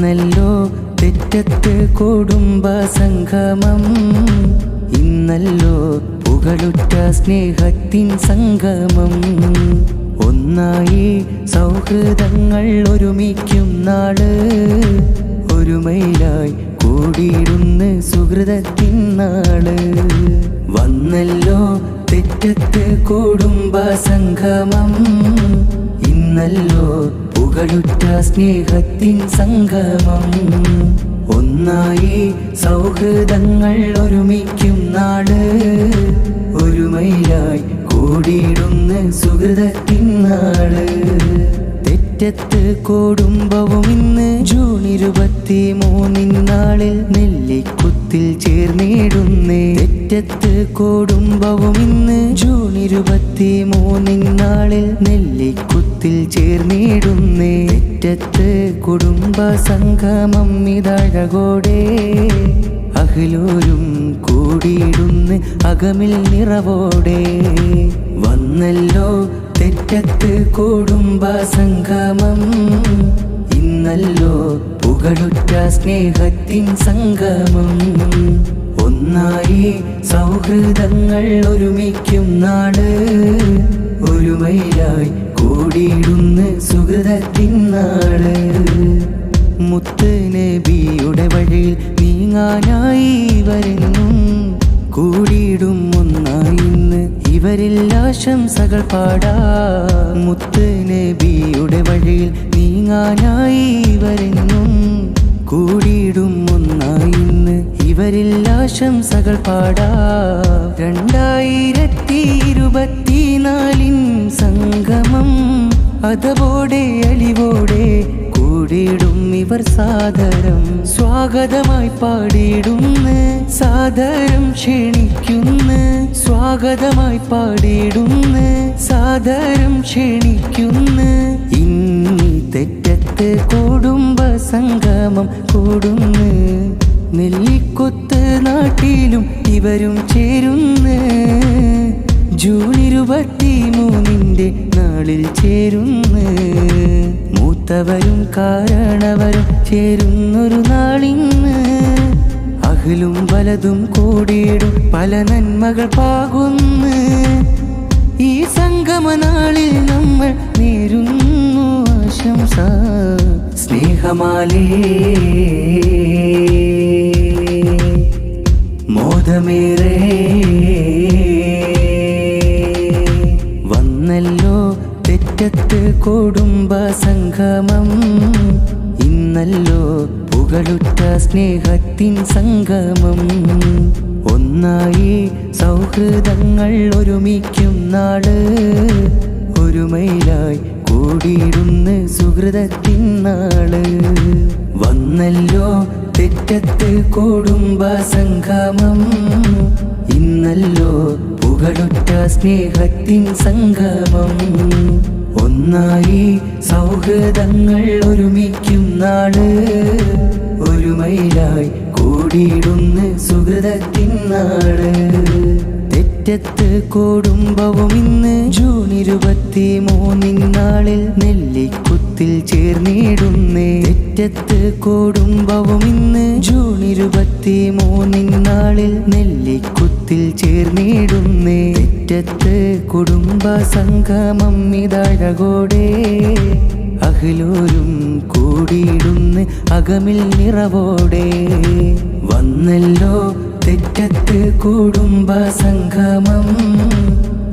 വന്നല്ലോ തെറ്റത്ത് കുടുംബ സംഗമം. ഇന്നല്ലോ പുകളുറ്റ സ്നേഹത്തിൻ സംഗമം. ഒന്നായി സൗഹൃദങ്ങൾ ഒരുമിക്കും നാൾ. ഒരുമയിലായി കൂടിയിരുന്ന് സുഹൃതത്തിൻ നാൾ. വന്നല്ലോ തെറ്റത്ത് കുടുംബ സംഗമം. ഇന്നല്ലോ പുകളുറ്റ സ്നേഹത്തിൻ സംഗമം. ഒന്നായി സൗഹൃദങ്ങൾ ഒരുമിക്കും നാട്. ഒരുമയിലായി കൂടിയിടുന്ന സുഹൃതത്തിൻ നാട്. തെറ്റത്ത് കൊടുമ്പവും ഇന്ന് ജൂൺ ഇരുപത്തി മൂന്നിനാളിൽ നെല്ലിക്കുത്തിൽ ചേർന്നിടുന്നേ. മുറ്റത്ത് കൊടുമ്പവും ഇന്ന് ജൂൺ ഇരുപത്തി മൂന്നിനാളിൽ നെല്ലിക്കുത്തിൽ ചേർന്നിടുന്നേ. മുറ്റത്ത് കുടുംബ സംഗമം ഇതഴകോടെ അഖിലോരും കൂടിയിടുന്ന്. അകമിൽ നിറവോടെ വന്നല്ലോ തെറ്റത്ത് കുടുംബ സംഗമം. ഇന്നല്ലോ പുകളുറ്റ സ്നേഹത്തിൻ സംഗമം. ഒന്നായി സൗഹൃദങ്ങൾ ഒരുമിക്കും നാട്. ഒരുമയിലായി കൂടിയിടുന്ന് സുഹൃതത്തിൻ നാട്. മുത്ത് നബിയുടെ വഴിയിൽ നീങ്ങാനായി വരുന്നു. കൂടിയിടും ഇവരിൽ ആശംസകൾ പാടാ. മുത്ത് നബിയുടെ വഴിയിൽ നീങ്ങാനായി വരുന്നും കൂടിയിടും ഒന്നായി ഇന്ന്. ഇവരിൽ ആശംസകൾ പാടാ. രണ്ടായിരത്തി ഇരുപത്തിനാലിൻ സംഗമം അതവോടെ അലിവോടെ കൂടിയിടും ഇവർ സാദരം. സ്വാഗതമായി പാടിയിടുന്ന് സാദരം ക്ഷണിക്കുന്ന്. സ്വാഗതമായി പാടിയിടുന്ന് സാദരം ക്ഷണിക്കുന്ന്. ഇന്നി തെറ്റത്ത് കുടുംബ സംഗമം കൂടുന്ന്. നെല്ലിക്കൊത്ത് നാട്ടിലും ഇവരും ചേരുന്ന്. ജൂൺ ഇരുപത്തി മൂന്നിന്റെ നാളിൽ ചേരുന്ന്. മൂത്തവരും കാരണവരും ചേരുന്നൊരു നാളിന്ന്. അഖിലും വലതും കൂടിയിടും പല നന്മകൾ പാകുന്ന്. ഈ സംഗമനാളിൽ നമ്മൾ നേരുന്നു ആശംസ. സ്നേഹമാലേ. മോദമേറെ. തെറ്റത്ത് കുടുംബ സംഗമം. ഇന്നല്ലോ പുകളുറ്റ സ്നേഹത്തിൻ സംഗമം. ഒന്നായി സൗഹൃദങ്ങൾ ഒരുമിക്കും നാട് ഒരുമയിലായി കൂടിയിരുന്ന് സുഹൃതത്തിൻ നാൾ. വന്നല്ലോ തെറ്റത്ത് കുടുംബ സംഗമം. ഇന്നല്ലോ പുകളുറ്റ സ്നേഹത്തിൻ സംഗമം. ഒന്നായി സൗഹൃദങ്ങൾ ഒരുമിക്കും നാട്. ഒരുമയിലായി കൂടിയിടുന്ന് സുഹൃതത്തിൻ തെറ്റത്ത് കുടുംബവും ഇന്ന് ജൂൺ ഇരുപത്തി മൂന്നിൻ നാളിൽ നെല്ലിക്കുത്തിൽ ചേർന്നിടുന്നേ. തെറ്റത്ത് കുടുംബവും ഇന്ന് ജൂൺ ഇരുപത്തി മൂന്നിൻ നാളിൽ നെല്ലിക്കുത്തിൽ ചേർന്നിടുന്നേ. തെറ്റത്ത് കുടുംബ സംഗമം ഇതഴകോടെ അഖിലോരും കൂടിയിടുന്ന് അകമിൽ നിറവോടെ. വന്നല്ലോ തെറ്റത്ത് കുടുംബ സംഗമം.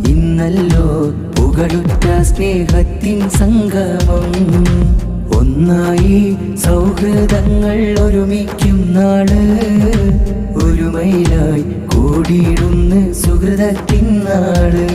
ഇന്നല്ലോ പുകളുറ്റ സ്നേഹത്തിൻ സംഗമം. ഒന്നായി സൗഹൃദങ്ങൾ ഒരുമിക്കും നാൾ. ഒരുമയിലായി കൂടിയിടുന്ന് സുഹൃതത്തിൻ നാട്.